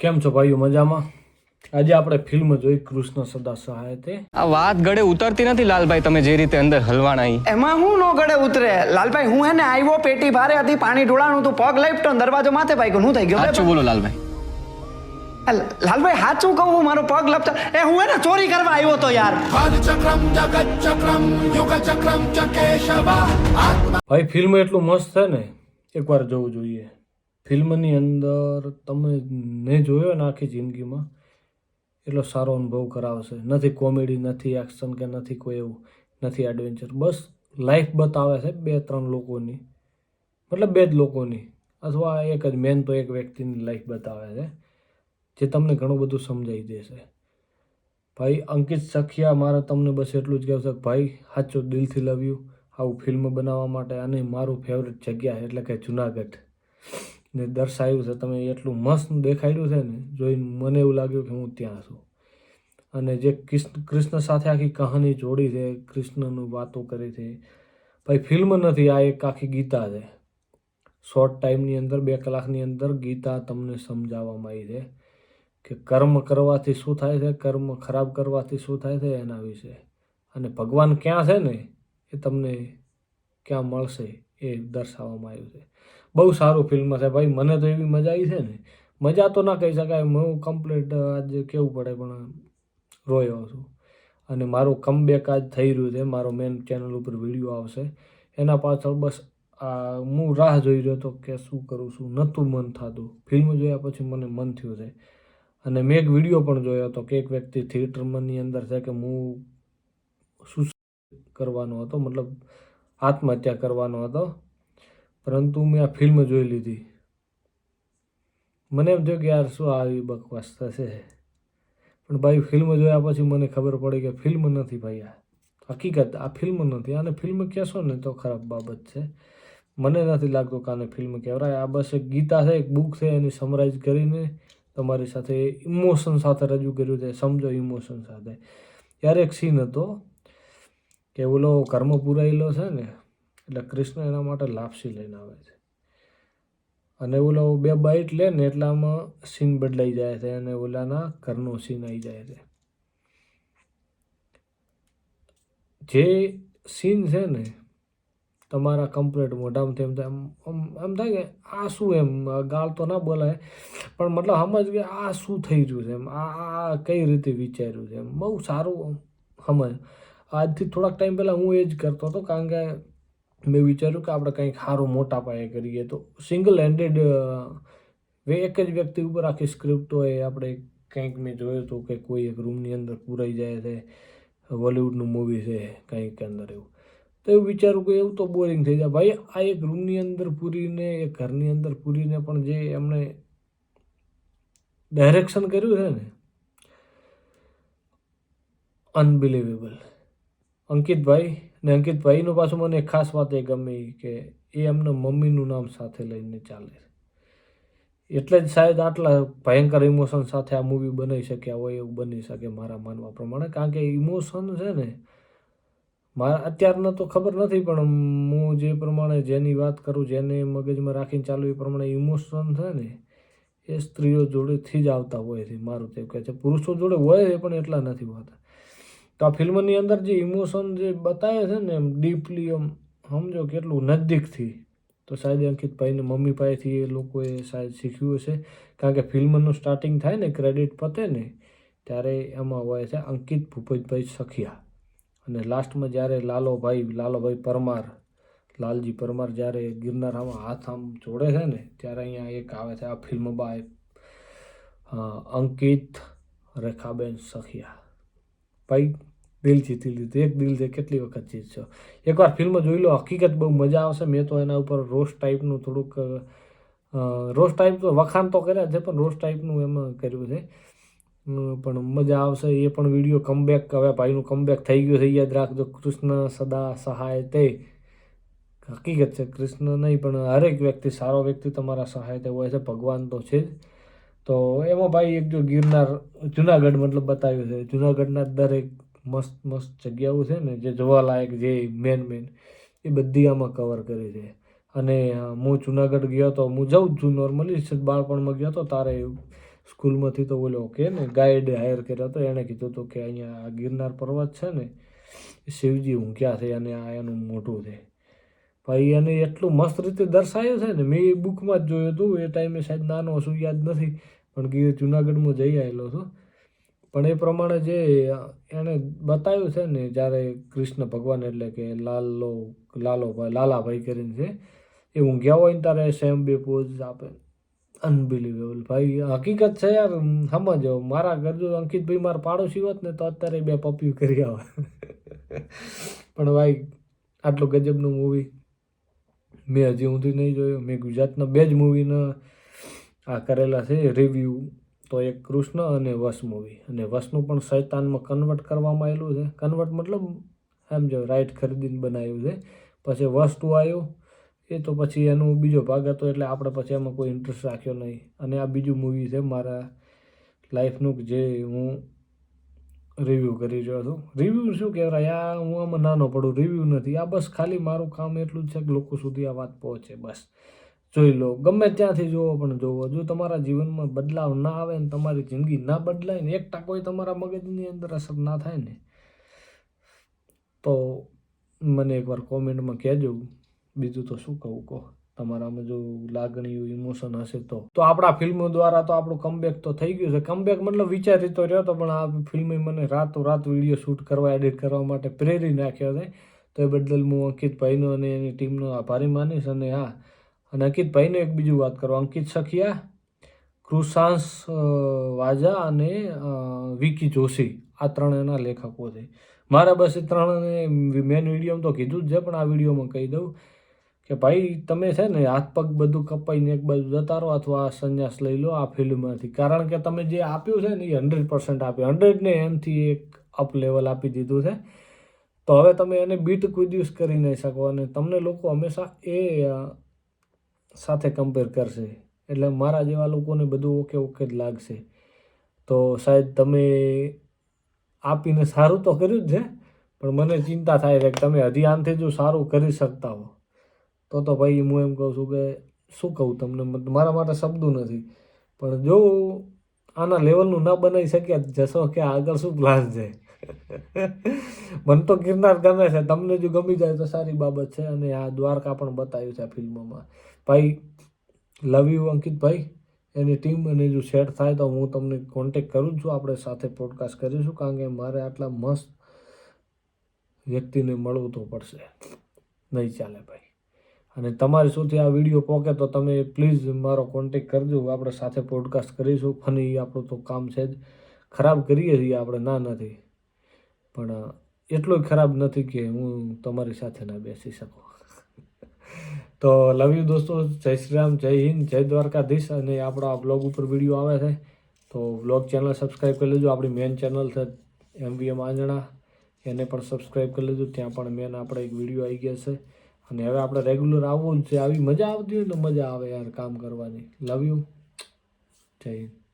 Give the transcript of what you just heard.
કેમ છો ભાઈઓ મજામાં? આજે આપણે ફિલ્મ જોઈ કૃષ્ણ સદા સહાય તે આ વાત ગળે ઉતરતી નથી લાલભાઈ તમે જે રીતે અંદર હલવાણા અહીં એમાં હું નો ગળે ઉતરે? લાલભાઈ હું એને આવ્યો પેટી ભારે હતી પાણી ઢોળાણું તું પગ લઈપટો દરવાજો માથે ભાઈ હું થઈ ગયો સાચું બોલો લાલભાઈ. લાલભાઈ હાચું કહું હું મારો પગ લપતા એ હું એને ચોરી કરવા આવ્યો તો યાર. ભાઈ ફિલ્મ એટલું મસ્ત છે ને એકવાર જોવું જોઈએ. ફિલ્મની અંદર તમે ને જોયો ને આખી જિંદગીમાં? એટલો સારો અનુભવ કરાવશે. નથી કોમેડી, નથી એક્શન કે નથી કોઈ એવું, નથી એડવેન્ચર બસ લાઈફ બતાવે છે બે ત્રણ લોકોની. મતલબ બે જ લોકોની. અથવા એક જ મેન તો એક વ્યક્તિની લાઈફ બતાવે છે, જે તમને ઘણું બધું સમજાવી દેશે. ભાઈ, અંકિત સખિયા, મારે તમને બસ એટલું જ કહેવું છે ભાઈ, સાચો દિલથી લવ યુ આવું ફિલ્મ બનાવવા માટે અને મારું ફેવરેટ જગ્યા એટલે કે જુનાગઢ. ને દર્શાવ્યું છે, તમે એટલું મસ્ત દેખાડ્યું છે ને, જોઈને મને એવું લાગ્યું કે હું ત્યાં છું. અને જે કૃષ્ણ સાથે આખી કહાની જોડી છે, કૃષ્ણનું વાતો કરી છે. ભાઈ, ફિલ્મ નથી, આ એક આખી ગીતા છે. શોર્ટ ટાઈમની અંદર, બે કલાકની અંદર ગીતા તમને સમજાવવામાં આવી છે કે કર્મ કરવાથી શું થાય છે, કર્મ ખરાબ કરવાથી શું થાય છે એના વિશે. અને ભગવાન ક્યાં છે ને, એ તમને ક્યાં મળશે? એ દર્શાવવામાં આવ્યું છે. બહુ સારું ફિલ્મ છે ભાઈ, મને તો એવી મજા આવી છે ને. મજા તો ના કહી શકાય, હું કમ્પ્લીટ આજે કેવું પડે પણ રોયો છું. અને મારું કમબેક આજ થઈ રહ્યું છે, મારો મેન ચેનલ ઉપર વીડિયો આવશે. એના પાછળ બસ, આ, હું રાહ જોઈ રહ્યો હતો કે શું કરું છું, નહોતું મન થતું. ફિલ્મ જોયા પછી મને મન થયું છે. અને મેં એક વીડિયો પણ જોયો હતો કે એક વ્યક્તિ થિયેટરની અંદર છે કે હું શું કરવાનો હતો, મતલબ આત્મહત્યા કરવાનો હતો. પરંતુ મેં આ ફિલ્મ જોઈ લીધી. મને એમ થયું કે યાર શું આવી બકવાસ થશે? પણ ભાઈ ફિલ્મ જોયા પછી મને ખબર પડી કે ફિલ્મ નથી ભાઈ આ. હકીકત, આ ફિલ્મ નથી. આને ફિલ્મ કહેશો ને તો ખરાબ બાબત છે. મને નથી લાગતું કે આને ફિલ્મ કહેવાય. આ બસ એક ગીતા છે, એક બુક છે, એની સમરાઇઝ કરીને તમારી સાથે ઇમોશન સાથે રજૂ કર્યું છે. સમજો ઇમોશન સાથે. ત્યારે એક સીન હતો. કે ઓલો કર્મ પુરાયેલો છે ને, એટલે કૃષ્ણ એના માટે લાપસી લઈને આવે છે. અને ઓલો બે બાઇટ લે ને, એટલામાં સીન બદલાઈ જાય છે અને ઓલાના ઘરનો સીન આવી જાય છે. જે સીન છે ને, તમારા કમ્પ્લેટ મોઢામાં તેમ થાય, આમ- આમ થાય કે આ શું એમ ગાળ તો ના બોલાય, પણ મતલબ સમજ કે આ શું થઈ રહ્યું છે એમ, આ કઈ રીતે વિચાર્યું છે એમ, બહુ સારું સમજ. આજથી થોડાક ટાઈમ પહેલાં હું એ જ કરતો હતો, કારણ કે મેં વિચાર્યું કે આપણે કંઈક સારું મોટા પાયે કરીએ તો સિંગલ હેન્ડેડ એક જ વ્યક્તિ ઉપર આખી સ્ક્રિપ્ટ હોય આપણે કંઈક મેં જોયું હતું કે કોઈ એક રૂમની અંદર પૂરાઈ જાય છે બોલિવૂડનું મૂવી છે, કંઈક અંદર એવું. તો એવું વિચારું કે એવું તો બોરિંગ થઈ જાય. ભાઈ, આ એક રૂમની અંદર પૂરીને, એક ઘરની અંદર પૂરીને પણ જે એમણે ડાયરેક્શન કર્યું છે ને અનબિલિવેબલ અંકિતભાઈ ને અંકિતભાઈનું પાછું મને ખાસ વાત એ ગમી કે એ એમના મમ્મીનું નામ સાથે લઈને ચાલે એટલે જ શાયદ આટલા ભયંકર ઇમોશન સાથે આ મૂવી બનાવી શક્યા હોય એવું બની શકે મારા માનવા પ્રમાણે. કારણ કે ઇમોશન છે ને, મારા અત્યારના તો ખબર નથી, પણ હું જે પ્રમાણે જેની વાત કરું, જેને મગજમાં રાખીને ચાલુ એ પ્રમાણે ઇમોશન છે ને, એ સ્ત્રીઓ જોડેથી જ આવતા હોય છે. મારું તે કહે છે. પુરુષો જોડે હોય છે, પણ એટલા નથી હોતા. તો આ ફિલ્મની અંદર જે ઇમોશન જે બતાવે છે ને એમ ડીપલી એમ, સમજો કેટલું નજદીકથી તો શાયદ અંકિતભાઈને મમ્મી પાસેથી એ લોકોએ શાયદ શીખ્યું હશે. કારણ કે ફિલ્મનું સ્ટાર્ટિંગ થાય ને ક્રેડિટ પતે ને, ત્યારે એમાં હોય છે અંકિત ભૂપતભાઈ સખિયા. અને લાસ્ટમાં જ્યારે લાલોભાઈ લાલોભાઈ પરમાર, લાલજી પરમાર જ્યારે ગિરનારામાં હાથ આમ જોડે છે ને, ત્યારે અહીંયા એક આવે છે આ ફિલ્મ બાય અંકિત રેખાબેન સખિયા. ભાઈ દિલ જીતી લીધું એક દિલ છે, કેટલી વખત જીતશો એકવાર ફિલ્મ જોઈ લો, હકીકત બહુ મજા આવશે. મેં તો એના ઉપર રોસ્ટ ટાઈપનું થોડુંક રોસ્ટ ટાઈપ તો વખાણ તો કર્યા છે, પણ રોસ્ટ ટાઈપનું એમાં કર્યું છે. પણ મજા આવશે. એ પણ વીડિયો કમબેક હવે ભાઈનું કમબેક થઈ ગયું છે, યાદ રાખજો. કૃષ્ણ સદા સહાય તે. હકીકત છે, કૃષ્ણ નહીં, પણ હરેક વ્યક્તિ, સારો વ્યક્તિ તમારા સહાય તે હોય છે. ભગવાન તો છે જ. તો એમાં ભાઈ એક જો ગિરનાર, જુનાગઢ મતલબ બતાવ્યું છે. જુનાગઢના દરેક મસ્ત મસ્ત જગ્યાઓ છે ને, જે જોવાલાયક, જે મેન મેન એ બધી આમાં કવર કરી છે. અને હું જુનાગઢ ગયો તો, હું જાઉં છું નોર્મલી બાળપણમાં ગયો તો, તારે સ્કૂલમાંથી તો બોલો કે ને ગાઈડ હાયર કર્યો હતો, એણે કીધું હતું કે અહીંયા ગિરનાર પર્વત છે ને શિવજી ઊંઘ્યા છે, અને આ એનું મોટું છે. ભાઈ, એને એટલું મસ્ત રીતે દર્શાવ્યું છે ને, મેં એ બુકમાં જ જોયું હતું, એ ટાઈમે સાહેબ નાનો શું યાદ નથી. પણ ગીર જુનાગઢમાં જઈ આવેલો છું. પણ એ પ્રમાણે જે એણે બતાવ્યું છે ને, જ્યારે કૃષ્ણ ભગવાન એટલે કે લાલો લાલો ભાઈ લાલાભાઈ કરીને છે, એ ઊંઘ્યા હોય ને ત્યારે સેમ બે પોઝ આપે. અનબિલિવેબલ ભાઈ, હકીકત છે યાર સમજો મારા ઘર જો અંકિતભાઈ મારા પાડોશી હોત ને, તો અત્યારે બે પપ્યું કરી આવે. પણ ભાઈ, આટલું ગજબનું મૂવી મેં હજી ઊંધી નહીં જોયું. મેં ગુજરાતના બે જ મૂવીના આ કરેલા છે રિવ્યૂ તો એક કૃષ્ણ અને વસ મૂવી અને વસનું પણ શૈતાનમાં કન્વર્ટ કરવામાં આવેલું છે. કન્વર્ટ મતલબ એમ જો રાઈટ ખરીદીને બનાવ્યું છે. પછી વસ ટુ આવ્યું એ તો પછી એનો બીજો ભાગ હતો એટલે આપણે પછી એમાં કોઈ ઇન્ટરેસ્ટ રાખ્યો નહીં. અને આ બીજું મૂવી છે મારા લાઈફનું જે હું રિવ્યૂ કરી રહ્યો છું. રિવ્યૂ શું કહેવાય? આ હું આમાં નાનો પડું. રિવ્યૂ નથી. આ બસ ખાલી મારું કામ એટલું જ છે કે લોકો સુધી આ વાત પહોંચે બસ. જોઈ લો, ગમે ત્યાંથી જુઓ પણ જોવો જો તમારા જીવનમાં બદલાવ ના આવે ને તમારી જિંદગી ના બદલાય ને એક ટકોય તમારા મગજની અંદર અસર ના થાય ને, તો મને એકવાર કોમેન્ટમાં કહેજો. બીજું તો શું કહું કહો, તમારામાં જો લાગણીઓ ઇમોશન હશે તો. તો આપણા ફિલ્મો દ્વારા તો આપણું કમબેક તો થઈ ગયું છે. કમબેક મતલબ વિચારી તો રહ્યો હતો પણ આ ફિલ્મે મને રાતો રાત વીડિયો શૂટ કરવા એડિટ કરવા માટે પ્રેરી નાખ્યો છે. તો એ બદલ હું અંકિતભાઈનો અને એની ટીમનો આભારી માનીશ અને હા અને અંકિતભાઈનો એક બીજું વાત કરો. અંકિત સખિયા કૃષાંશ વાજા અને વિકી જોશી. આ ત્રણ એના લેખકો છે. મારા બસ એ ત્રણને મેન વિડીયોમાં તો કીધું જ છે, પણ આ વિડીયોમાં કહી દઉં કે ભાઈ તમે છે ને હાથ પગ બધું કપાઈને એક બાજુ જતા રહો અથવા સંન્યાસ લઈ લો આ ફિલ્ડમાંથી. કારણ કે તમે જે આપ્યું છે ને એ હંડ્રેડ પર્સન્ટ આપ્યું. હંડ્રેડને એમથી એક અપ લેવલ આપી દીધું છે. તો હવે તમે એને બીટ કોઈ દિવસ કરી નહીં શકો અને તમને લોકો હંમેશા એ સાથે કમ્પેર કરશે. એટલે મારા જેવા લોકોને બધું ઓકે ઓકે જ લાગશે. તો સાહેબ, તમે આપીને સારું તો કર્યું જ છે, પણ મને ચિંતા થાય છે કે તમે હજી આનથી જો સારું કરી શકતા હો. તો તો ભાઈ હું એમ કહું છું કે શું કહું તમને? મારા માટે શબ્દો નથી. પણ જો આના લેવલનું ના બનાવી શક્યા જશો કે આગળ શું પ્લાન છે? મને તો ગિરનાર ગમે છે. તમને જો ગમી જાય તો સારી બાબત છે અને આ દ્વારકા પણ બતાવ્યું છે આ ફિલ્મમાં ભાઈ લવ યુ અંકિતભાઈ એની ટીમ અને જો સેટ થાય તો હું તમને કોન્ટેક કરું છું. આપણે સાથે પોડકાસ્ટ કરીશું, કારણ કે મારે આટલા મસ્ત વ્યક્તિને મળવું તો પડશે. નહીં ચાલે ભાઈ. અને તમારી સુધી આ વીડિયો પહોંચે તો તમે પ્લીઝ મારો કોન્ટેક કરજો. આપણે સાથે પોડકાસ્ટ કરીશું. ફની આપણું તો કામ છે જ. ખરાબ કરીએ છીએ આપણે, ના નથી. પણ એટલું ખરાબ નથી કે હું તમારી સાથે ના બેસી શકું. તો લવ યુ દોસ્તો, જય શ્રી રામ, જય હિન્દ, જય દ્વારકાધીશ. અને આપણા બ્લોગ ઉપર વીડિયો આવે છે, તો બ્લોગ ચેનલ સબસ્ક્રાઈબ કરી લેજો. આપણી મેન ચેનલ છે એમવીએમ આંજણા. એને પણ સબસ્ક્રાઈબ કરી લેજો. ત્યાં પણ મેન આપણે એક વીડિયો આવી ગયા છે. અને હવે આપણે રેગ્યુલર આવવું જ છે. આવી મજા આવતી હોય તો મજા આવે યાર કામ કરવાની. લવ યુ જય હિન્દ.